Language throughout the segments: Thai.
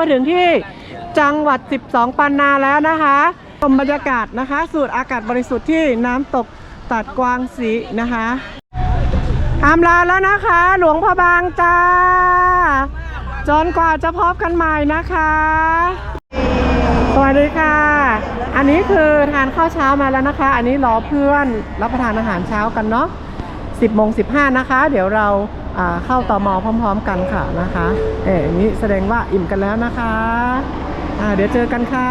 มาถึงที่จังหวัด 12 ปันนาแล้วนะคะชมบรรยากาศนะคะ สูดอากาศบริสุทธิ์ที่น้ำตกตัดกวางสีนะคะอำลาแล้วนะคะ หลวงพระบางจ้าจนกว่าจะพบกันใหม่นะคะ สวัสดีค่ะ อันนี้คือทานข้าวเช้ามาแล้วนะคะ อันนี้รอเพื่อนรับประทานอาหารเช้ากันเนาะ10โมง15นะคะ เดี๋ยวเรา เข้าต่อมอพร้อม ๆ กันค่ะนะคะเอ๋นี่แสดงว่าอิ่มกันแล้วนะคะอ่าเดี๋ยวเจอกันค่ะ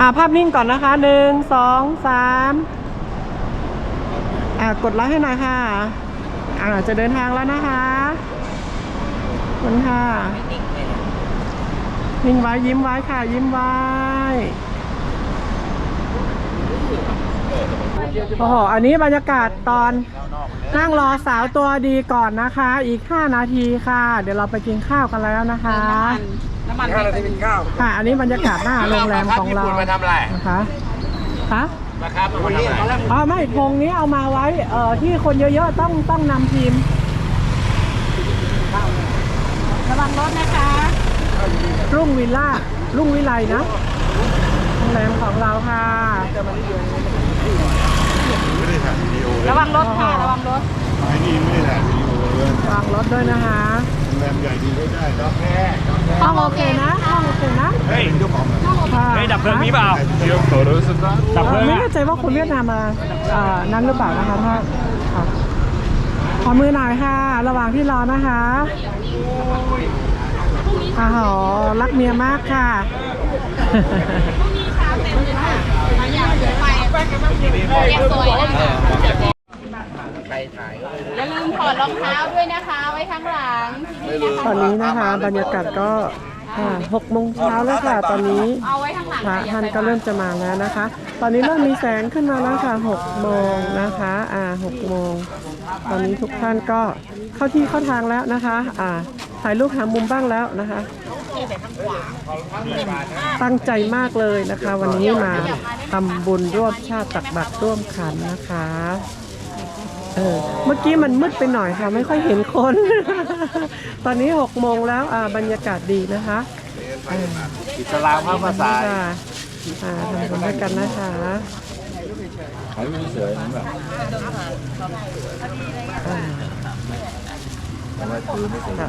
อ่าภาพนิ่งก่อนนะคะหนึ่งสองสามอ่ากดไลค์ให้หน่อยค่ะอ่าจะเดินทางแล้วนะคะคุณค่ะนิ่งไว้ยิ้มไว้ค่ะ ยิ้มไว้ โอ้โห อันนี้บรรยากาศตอนนั่งรอสาวตัวดีก่อนนะคะ อีก 5 นาทีค่ะ เดี๋ยวเราไปกินข้าวกันแล้วนะคะ น้ำมันห้านาทีเป็นข้าวค่ะ อันนี้บรรยากาศหน้าโรงแรมของเราญี่ปุ่นมาทำอะไรนะคะคะมาครับมาทำอะไรอ๋อไม่ธงนี้เอามาไว้เอ่อที่คนเยอะๆต้องต้องนำทีมระวังรถนะคะรุ่งวิลล่ารุ่งวิไลนะ โรงแรมของเราค่ะ ไม่ได้ถ่ายวิดีโอเลยระวังรถค่ะ ระวังรถ ไอ้นี่ไม่ได้ถ่ายวิดีโอเลยวางรถด้วยนะคะ โรงแรมใหญ่ดีก็ได้แล้วแค่ห้องโอเคนะ ห้องโอเคนะเฮ้ยเจ้าของอะค่ะเฮ้ยดับเพลิงมีเปล่าเดี๋ยวขอรู้สึกว่าดับเพลิงไม่อะแน่ใจว่าคนเวียดนามมาอ่านั้นหรือเปล่านะคะถ้าค่ะขอมือหน่อยค่ะ ระหว่างที่รอนะคะอ้าวรักเมียมากค่ะ อย่าลืมถอดรองเท้าด้วยนะคะ ไว้ข้างหลังตอนนี้นะคะบรรยากาศก็หกโมงเช้าแล้วค่ะ ตอนนี้พระท่านก็เริ่มจะมาแล้วนะคะ ตอนนี้เริ่มมีแสงขึ้นมาแล้วค่ะหกโมงนะคะ อ่าหกโมง ตอนนี้ทุกท่านก็เข้าที่เข้าทางแล้วนะคะ อ่าถ่ายรูปหามุมบ้างแล้วนะคะ ตั้งใจมากเลยนะคะ วันนี้มาทำบุญร่วมชาติตักบาตรร่วมขันนะคะเออเมื่อกี้มันมืดไปหน่อยค่ะ ไม่ค่อยเห็นคน ตอนนี้หกโมงแล้วอ่าบรรยากาศดีนะคะอ่าอิสลามพระภาษาค่ะอ่าทำบุญด้วยกันนะคะถ่ายไม่เฉยๆแบบอ่า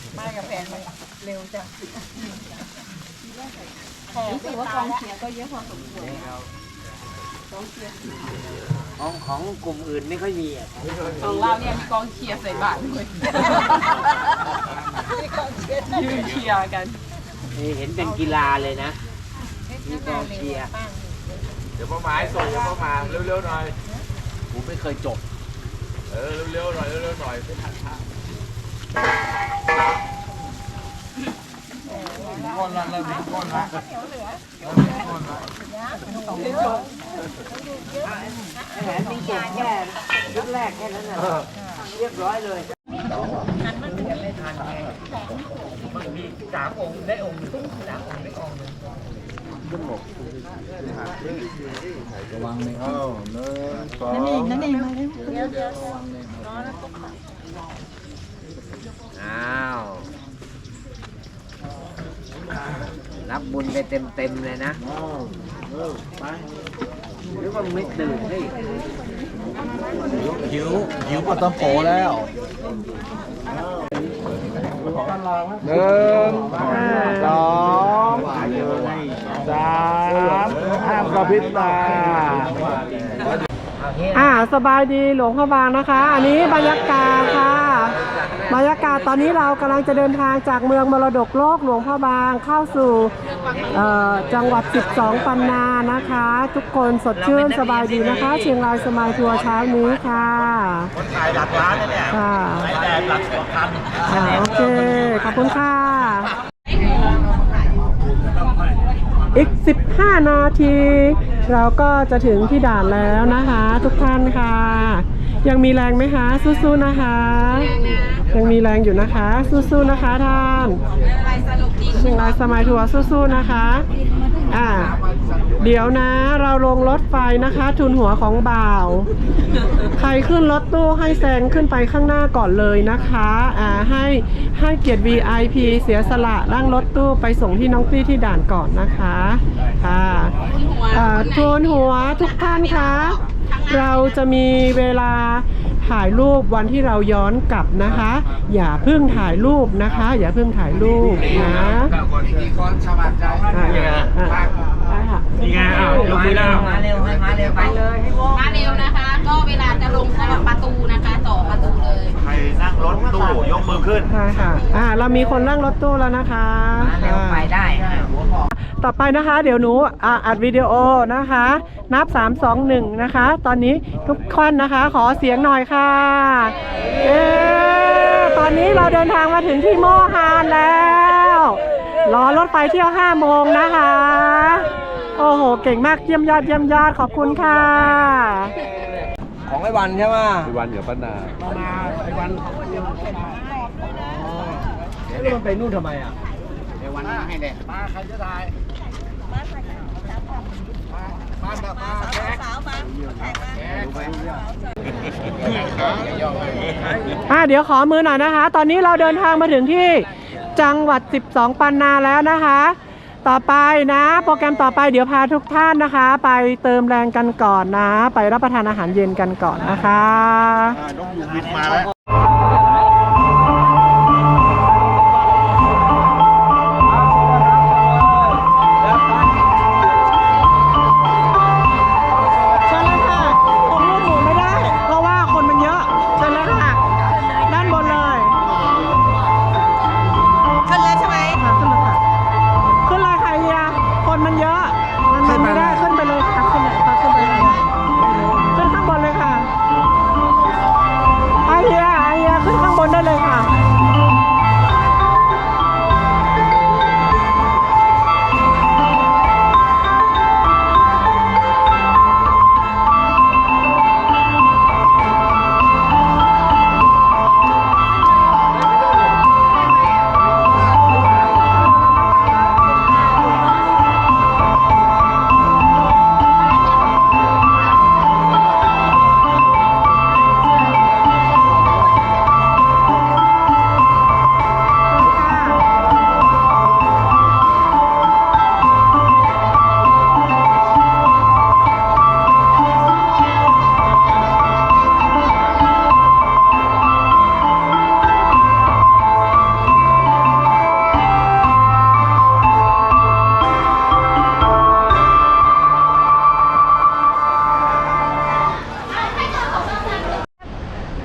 รู้สึกว่ากองเชียร์ก็เยอะพอสมควรของของกลุ่มอื่นไม่ค่อยมีอะของเราเนี่ยมีกองเชียร์ใส่บาตรด้วยยืนเชียร์กันนี่เห็นเป็นกีฬาเลยนะมีกองเชียร์เดี๋ยวพ่อหมายส่งเดี๋ยวพ่อมาเร็วๆหน่อยผมไม่เคยจบ เออเร็วๆหน่อยเร็วๆหน่อยไปทันท่า แผนมีจบแค่ยุคแรกแค่นั้นน่ะเรียบร้อยเลยไม่ทันไงมันมีสามองค์ได้องค์หนึ่งสามองค์ได้องค์หนึ่งระวังเลยเอ้าหนึ่งสองนั่นเองนั่นเอง อ้าว รับบุญไปเต็มๆเลยนะอ้าวเออไปหรือว่ามึงไม่ตื่นให้หิวหิวปลาตำโปแล้วหนึ่งสองสามห้ามกระพริบตาอ่าสบายดีหลวงพ่อบางนะคะ อันนี้บรรยากาศค่ะ บรรยากาศตอนนี้เรากำลังจะเดินทางจากเมืองมรดกโลกหลวงพ่อบางเข้าสู่เอ่อจังหวัด 12 ปันนานะคะ ทุกคนสดชื่นสบายดีนะคะ เชียงรายสมายทัวร์เช้านี้ค่ะคนขายหลักล้านนะเนี่ยค่ะขายแดดหลักสองพันอ่าโอเค ขอบคุณค่ะอีก 15 นาที เราก็จะถึงที่ด่านแล้วนะคะ ทุกท่านค่ะ ยังมีแรงไหมคะสู้ๆนะคะ ยังมีแรงอยู่นะคะ สู้ๆนะคะท่านเชียงรายสมัยทัวร์สู้ๆนะคะอ่าเดี๋ยวนะเราลงรถไฟนะคะ ทุนหัวของบ่าว ใครขึ้นรถตู้ให้แซงขึ้นไปข้างหน้าก่อนเลยนะคะอ่าให้ให้เกียรติ VIP เสียสละนั่งรถตู้ไปส่งที่น้องปี้ที่ด่านก่อนนะคะค่ะอ่าทุนหัวทุกท่านคะ เราจะมีเวลาถ่ายรูปวันที่เราย้อนกลับนะคะ อย่าเพิ่งถ่ายรูปนะคะ อย่าเพิ่งถ่ายรูปนะมีคนสมัครใจอ่าอ่าได้ค่ะนี่ไงอ้าวยกมือแล้วมาเร็วให้มาเร็วไปเลยให้วงมาเร็วนะคะ ก็เวลาจะลงสำหรับประตูนะคะต่อประตูเลย ใครนั่งรถตู้ยกมือขึ้นใช่ค่ะอ่าเรามีคนนั่งรถตู้แล้วนะคะมาเร็วไปได้หัวหอ ต่อไปนะคะ เดี๋ยวหนูอ่าอัดวิดีโอนะคะ นับ 3 2 1 นะคะ ตอนนี้ทุกคนนะคะ ขอเสียงหน่อยค่ะเอ๊ตอนนี้เราเดินทางมาถึงที่โมฮานแล้วรอรถไฟเที่ยว5โมงนะคะ โอ้โห เก่งมากเยี่ยมยอดเยี่ยมยอดขอบคุณค่ะ ของไอ้วันใช่ไหมพี่วันกับป้านาไอ้วันแล้วมันไปนู่นทำไมอะไอ้วันนี้ให้เด็มาใครจะได้ มาแบบมาแขกแขกไปย่งเลยอ่าเดี๋ยวขอมือหน่อยนะคะ ตอนนี้เราเดินทางมาถึงที่จังหวัด 12 ปันนาแล้วนะคะ ต่อไปนะ โปรแกรมต่อไปเดี๋ยวพาทุกท่านนะคะ ไปเติมแรงกันก่อนนะ ไปรับประทานอาหารเย็นกันก่อนนะคะ นกยูงบินมาแล้ว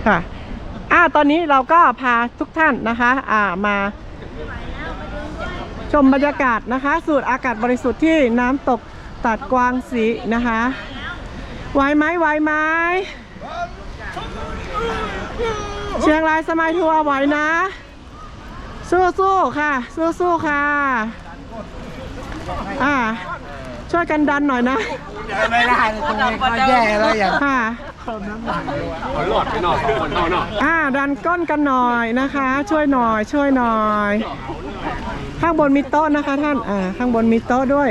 ค่ะอ่าตอนนี้เราก็พาทุกท่านนะคะอ่ามาชมบรรยากาศนะคะ สูดอากาศบริสุทธิ์ที่น้ำตกตัดกวางสีนะคะไหวไหมไหวไหมเชียงรายสมัยทัวร์ไหวนะ สู้ๆค่ะ สู้ๆค่ะ อ่า ช่วยกันดันหน่อยนะไม่ได้เลยตรงนี้ก็แย่แล้วอย่างค่ะ ขอหลอดไปหน่อยคนนอกเนาะอ่าดันก้นกันหน่อยนะคะ ช่วยหน่อย ช่วยหน่อย ข้างบนมีโต๊ะนะคะท่านอ่าข้างบนมีโต๊ะด้วย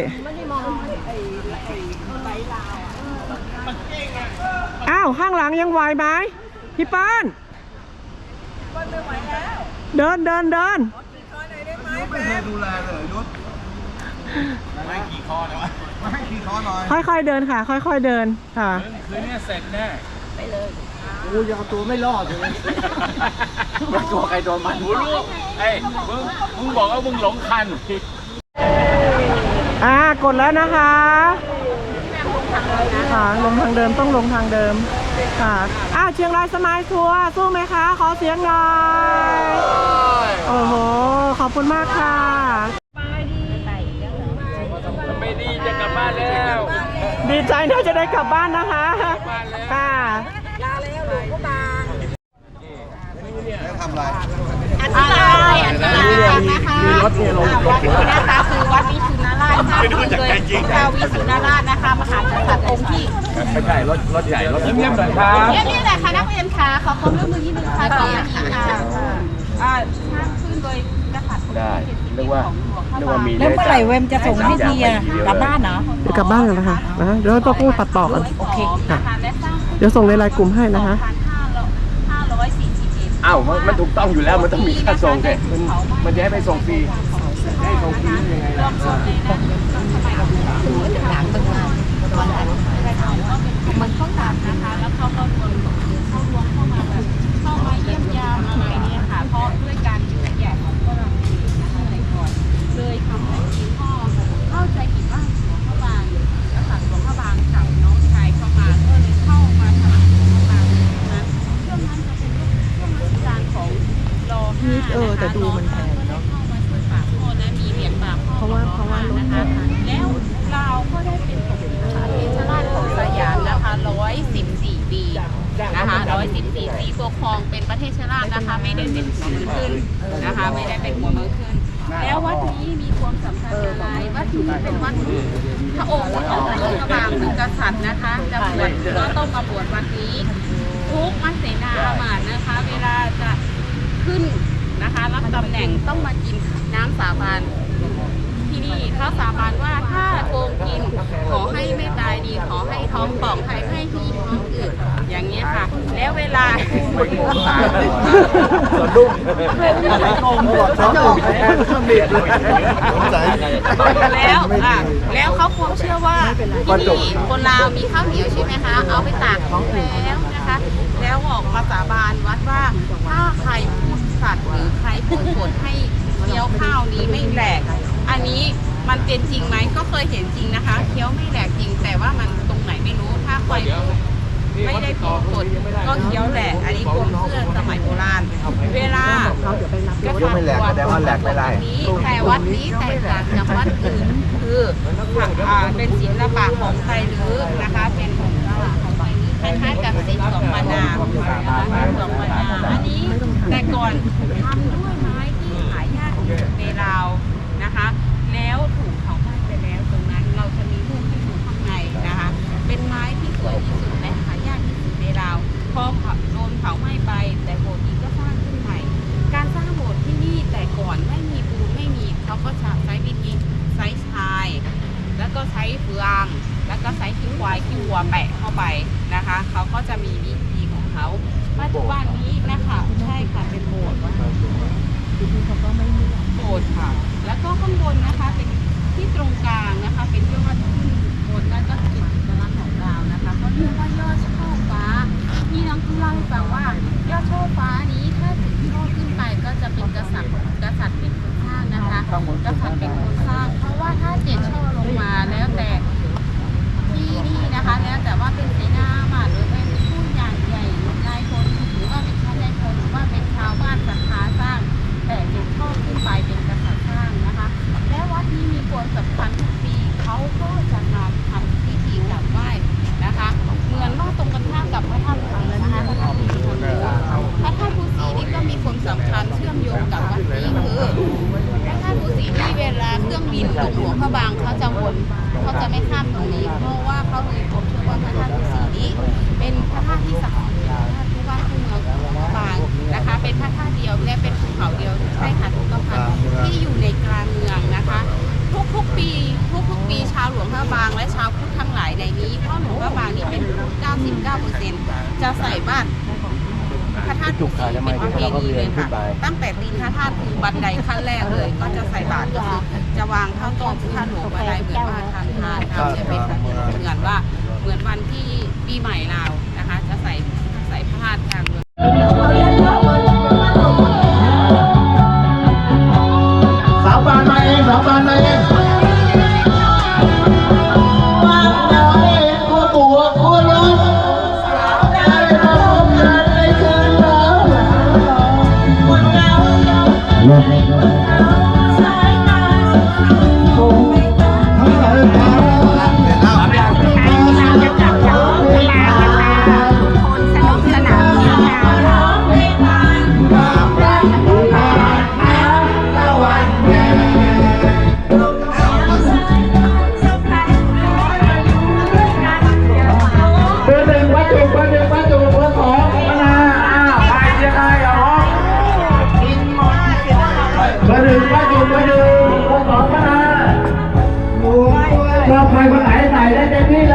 อ้าวข้างหลังยังไหวไหมพี่ป้านเดินเดินเดินไม่กี่ข้อเล ยวะค่อยๆเดินค่ะ ค่อยๆเดินค่ะ คืนนี้เสร็จแน่กูยังเอาตัวไม่รอดเลยไม่ตัวใครตัวมันกูรู้เอ้ยมึงมึงบอกว่ามึงหลงคันอ่ากดแล้วนะคะค่ะลงทางเดิมต้องลงทางเดิมค่ะอ้าวเชียงรายสมายทัวร์สู้ไหมคะ ขอเสียงหน่อย โอ้โห ขอบคุณมากค่ะ ไม่ดีจะกลับบ้านแล้ว ดีใจน่าจะได้กลับบ้านนะคะ ค่ะทำอะไรอันนี้เลยอันนี้เลยนะคะวัดนี้นะคะคือวัดวิสุนาราชค่ะโดยพระวิสุนาราชนะคะมหากษัตริย์องค์ที่ไม่ใช่รถรถใหญ่รถเงียบๆหน่อยครับเนี่ยนี่แหละค่ะนักเรียนค่ะขอความร่วมมือนิดนึงค่ะตอนนี้ค่ะอ่าสร้างขึ้นโดยกษัตริย์ได้เรียกว่าเรี ยกว่ามีแล้วเมื่อไหร่เวมจะส่งให้ทีอะกลับบ้านเหรอเดี๋ยวกลับบ้านกันนะคะนะเดี๋ยวเราต้องตัดต่อกันโอเคค่ะและสร้างเดี๋ยวส่งในไลน์กลุ่มให้นะคะ2,541อ้าวมันมันถูกต้องอยู่แล้วมันต้องมีค่าส่งเลยมันมันจะให้ไปส่งฟรีให้ส่งฟรียังไงล่ะมันเข้าตามนะคะแล้วเขาก็ เออแต่ดูมันแพงเนอะเข้ามาช่วยปราบพ่อและมีเหรียญปราบพ่อเพราะว่าเพราะว่านะคะ แล้วเราก็ได้เป็นสมเด็จพระเทชราชของสยามนะคะ114ปีนะคะ114ปีตัวครองเป็นประเทศราชนะคะ ไม่ได้เป็นหัวเมืองขึ้นนะคะ ไม่ได้เป็นหัวเมืองขึ้น แล้ววัดนี้มีความสำคัญอะไรวัดนี้เป็นวัดที่พระองค์ของหลวงพระบางเป็นกษัตริย์นะคะจะบวชก็ต้องมาบวชวัดนี้ ทุกมัสเสนาอามาตย์นะคะ เวลาจะขึ้น นะคะ รับตำแหน่งต้องมากินน้ำสาบานที่นี่เขาสาบานว่าถ้าโกงกินขอให้ไม่ตายดีขอให้ท้องป่องให้ให้ที่ท้องอืดอย่างนี้ยค่ะ แล้วเวลาสะดุ้งงงหมดทั้งหมดเครื่องบินเลยสงสัยแล้วอะแล้วเขาคงเชื่อว่าที่นี่คนลาวมีข้าวเหนียวใช่ไหมคะ เอาไปตากแล้วนะคะ แล้วออกมาสาบานวัดว่าถ้าใครพูด สัตว์หรือใครพูดกดให้เคี้ยวข้าวนี้ไม่แหลก อันนี้มันเป็นจริงไหมก็เคยเห็นจริงนะคะเคี้ยวไม่แหลกจริง แต่ว่ามันตรงไหนไม่รู้ถ้าใครไม่ได้พูดกดก็เคี้ยวแหลก อันนี้ความเชื่อสมัยโบราณ เวลาก็ไม่แหลกแสดงว่าแหลกไม่ได้นี้แต่วัดนี้แตกต่างจากวัดอื่นคืออ่าเป็นศิลปะของไทยหรือนะคะเป็น ล้ายๆกับศิลป์สองมานานะคะสองมานาอันนี้แต่ก่อนทำด้วยไม้ที่หายากในลาวนะคะแล้วถูกเผาไหม้ไปแล้วตรงนั้นเราจะมีรูปที่อยู่ข้างในนะคะ เป็นไม้ที่สวยที่สุดและหายากที่สุดในลาวพอโดนเผาไหม้ไป แต่โบสถ์นี้ก็สร้างขึ้นใหม่ การสร้างโบสถ์ที่นี่แต่ก่อนไม่มีปูนไม่มีเขาก็จะใช้วิธีใช้ชาย แล้วก็ใช้เฟือง แล้วก็ใช้ขี้ควายขี้วัวแปะเข้าไปนะคะ เขาก็จะมีวิธีของเขาปัจจุบันนี้นะคะใช่ค่ะเป็นโบสถ์โบสถ์ค่ะ แล้วก็ข้างบนนะคะเป็นที่ตรงกลางนะคะ เป็นยอดขึ้นบนนั่นก็เป็นสัญลักษณ์ของดาวนะคะเขาเรียกว่ายอดช่อฟ้าที่น้องคุณเล่าให้ฟังว่ายอดช่อฟ้านี้ถ้าถึงช่อขึ้นไปก็จะเป็นกษัตริย์ กษัตริย์เป็นคนสร้างนะคะกษัตริย์เป็นคนสร้าง เพราะว่าถ้าเจ็ดช่อลงมาแล้วแต่ที่นี่นะคะ แล้วแต่ว่าเป็นเสนาอามาตย์หรือเป็นผู้ใหญ่ใหญ่นายพลหรือว่าเป็นชาตินายพลหรือว่าเป็นชาวบ้านศรัทธาสร้าง แต่เจ็ดช่อขึ้นไปเป็นกษัตริย์สร้างนะคะ และวัดนี้มีความสำคัญทุกปีเขาก็จะ รื่องบินลงหลวงพระบางเขาจะวนเขาจะไม่ข้ามตรงนี้ เพราะว่าเขาเลยผมเชื่อว่าพระธาตุฤาษีนี้ เป็นพระธาตุที่ศักดิ์สิทธิ์พระธาตุคู่บ้าผู้เมืองของหลวงพระบางนะคะ เป็นพระธาตุเดียวและเป็นภูเขาเดียวใช่ค่ะทุกท่านที่อยู่ในกลางเมืองนะคะ ทุกๆปีทุกๆปีชาวหลวงพระบางและชาวพุทธทั้งหลายในนี้เพราะหลวงพระบางนี่เป็น99%จะใส่บาตรพระธาตุทุกปีเป็นประเพณีเลยค่ะตั้งแต่ตีนพระธาตุคือบันไดขั้นแรกเลย ก็จะใส่บาตรก็คือ จะวางข้าวต้มข้าวหนูอะไรเหมือนว่าทานทานทำจะเป็นเหมือนว่าเหมือนวันที่ปีใหม่เรานะคะ จะใส่ใส่ผ้าทาง เราใครคนไหนใส่ได้เต็มที่เลย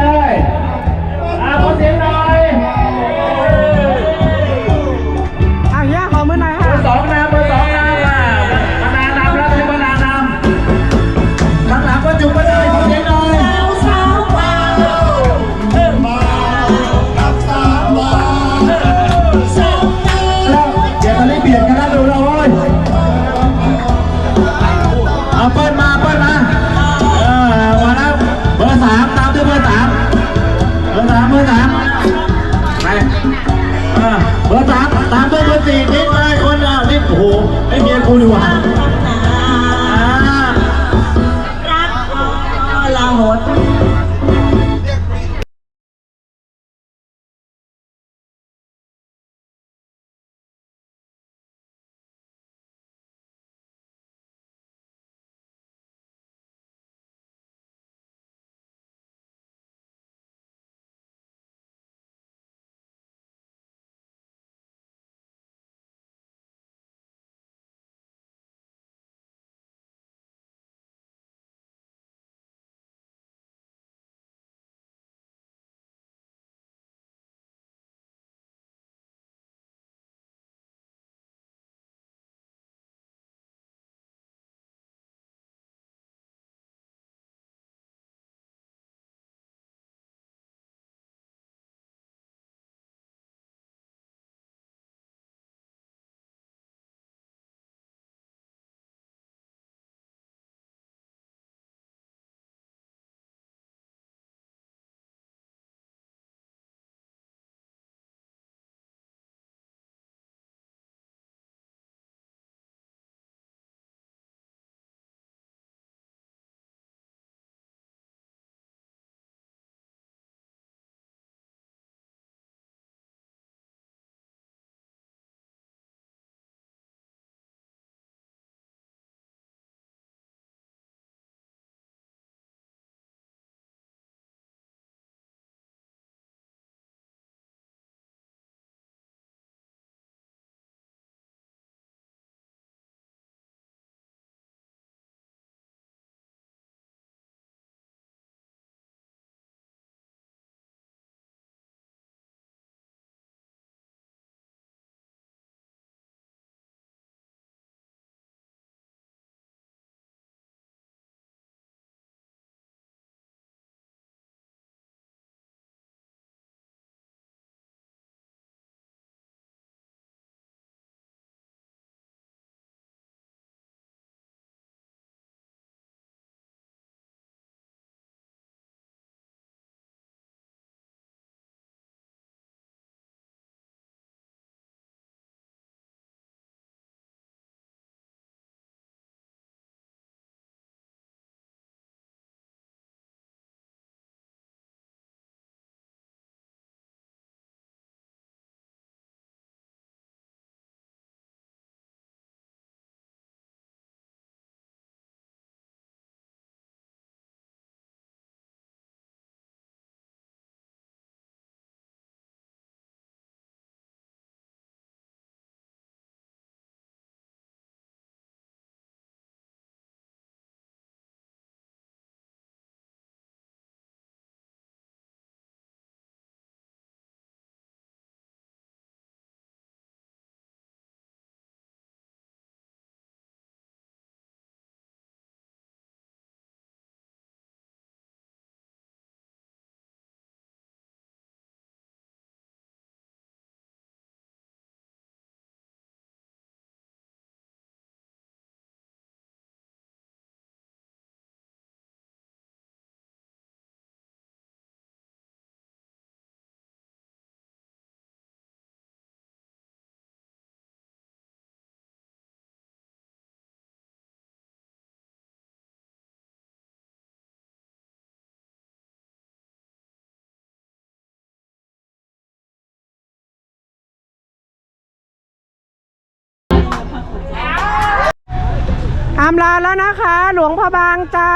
ำลาแล้วนะคะ หลวงพ่อบางจ้า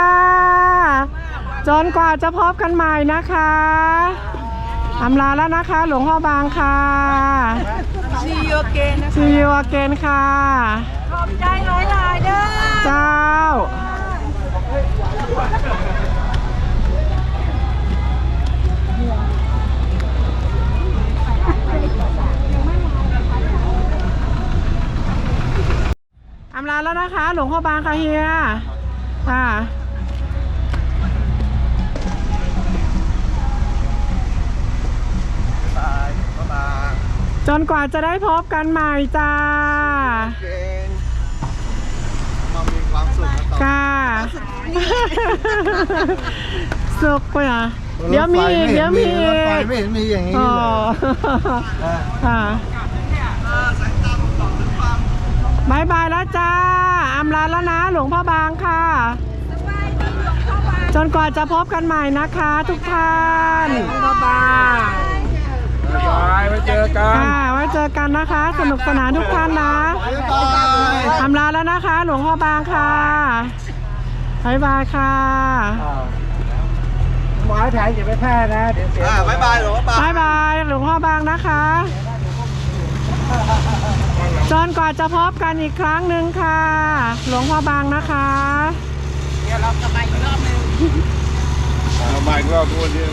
จนกว่าจะพบกันใหม่นะคะอำลาแล้วนะคะ หลวงพ่อบางค่ะ See you again นะ See you again ค่ะขอบใจหลายๆเด้อเจ้า อำลาแล้วนะคะ หลวงพ่อบางค่ะเฮียค่ะตายก็มาจนกว่าจะได้พบกันใหม่จ้า เก่งมามีความสุขนะต่อ ค่ะ สุกไปอะเดี๋ยวมีอีกเดี๋ยวมีรถไฟอีกไม่เห็นมีอย่างนี้อ๋อเลยค่ะ บายบายแล้วจ้าอำลาแล้วนะหลวงพ่อบางค่ะ จนกว่าจะพบกันใหม่นะคะ ทุกท่านหลวงพ่อบางไปไว้เจอกันค่ะไว้เจอกันนะคะ สนุกสนานทุกท่านนะบ๊ายบายอำลาแล้วนะคะ หลวงพ่อบางค่ะบายบายค่ะหมอแถวอย่าไปแพร่นะเดี๋ยวเสียอ่าบ๊ายบายหลวงพ่อบางบายบายหลวงพ่อบางนะคะ จนกว่าจะพบกันอีกครั้งหนึ่งค่ะ หลวงพ่อบางนะคะเอามาอีกรอบทุกคน